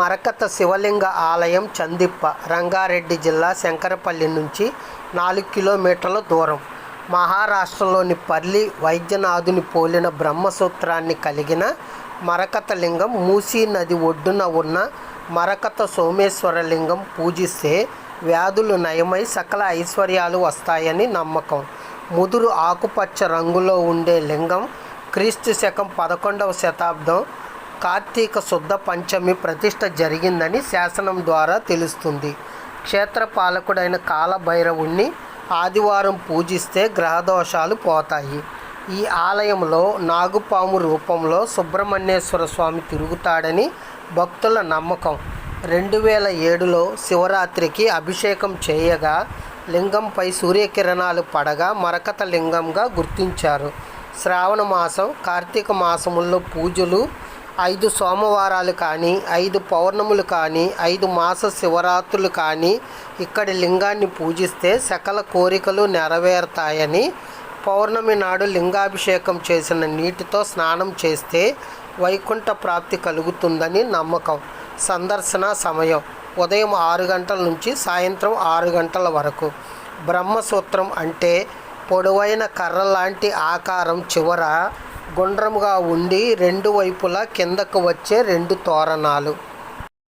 మరకత శివలింగ ఆలయం చందిప్ప రంగారెడ్డి జిల్లా శంకరపల్లి నుంచి నాలుగు కిలోమీటర్ల దూరం. మహారాష్ట్రలోని పర్లి వైద్యనాథుని పోలిన బ్రహ్మసూత్రాన్ని కలిగిన మరకత లింగం మూసీ నది ఒడ్డున ఉన్న మరకత సోమేశ్వర లింగం పూజిస్తే వ్యాధులు నయమై సకల ఐశ్వర్యాలు వస్తాయని నమ్మకం. ముదురు ఆకుపచ్చ రంగులో ఉండే లింగం క్రీస్తు శకం పదకొండవ శతాబ్దం కార్తీక శుద్ధ పంచమి ప్రతిష్ట జరిగిందని శాసనం ద్వారా తెలుస్తుంది. క్షేత్రపాలకుడైన కాలభైరవుణ్ణి ఆదివారం పూజిస్తే గ్రహదోషాలు పోతాయి. ఈ ఆలయంలో నాగుపాము రూపంలో సుబ్రహ్మణ్యేశ్వర స్వామి తిరుగుతాడని భక్తుల నమ్మకం. రెండు వేల ఏడులో శివరాత్రికి అభిషేకం చేయగా లింగంపై సూర్యకిరణాలు పడగా మరకత లింగంగా గుర్తించారు. శ్రావణ మాసం కార్తీక మాసముల్లో పూజలు ఐదు సోమవారాలు కానీ ఐదు పౌర్ణములు కానీ ఐదు మాస శివరాత్రులు కానీ ఇక్కడి లింగాన్ని పూజిస్తే సకల కోరికలు నెరవేరుతాయని పౌర్ణమి నాడు లింగాభిషేకం చేసిన నీటితో స్నానం చేస్తే వైకుంఠ ప్రాప్తి కలుగుతుందని నమ్మకం. సందర్శన సమయం. ఉదయం ఆరు గంటల నుంచి సాయంత్రం ఆరు గంటల వరకు. బ్రహ్మసూత్రం అంటే పొడవైన కర్ర లాంటి ఆకారం చివర గుండ్రముగా ఉండి రెండు వైపులా కిందకు వచ్చే రెండు తోరణాలు.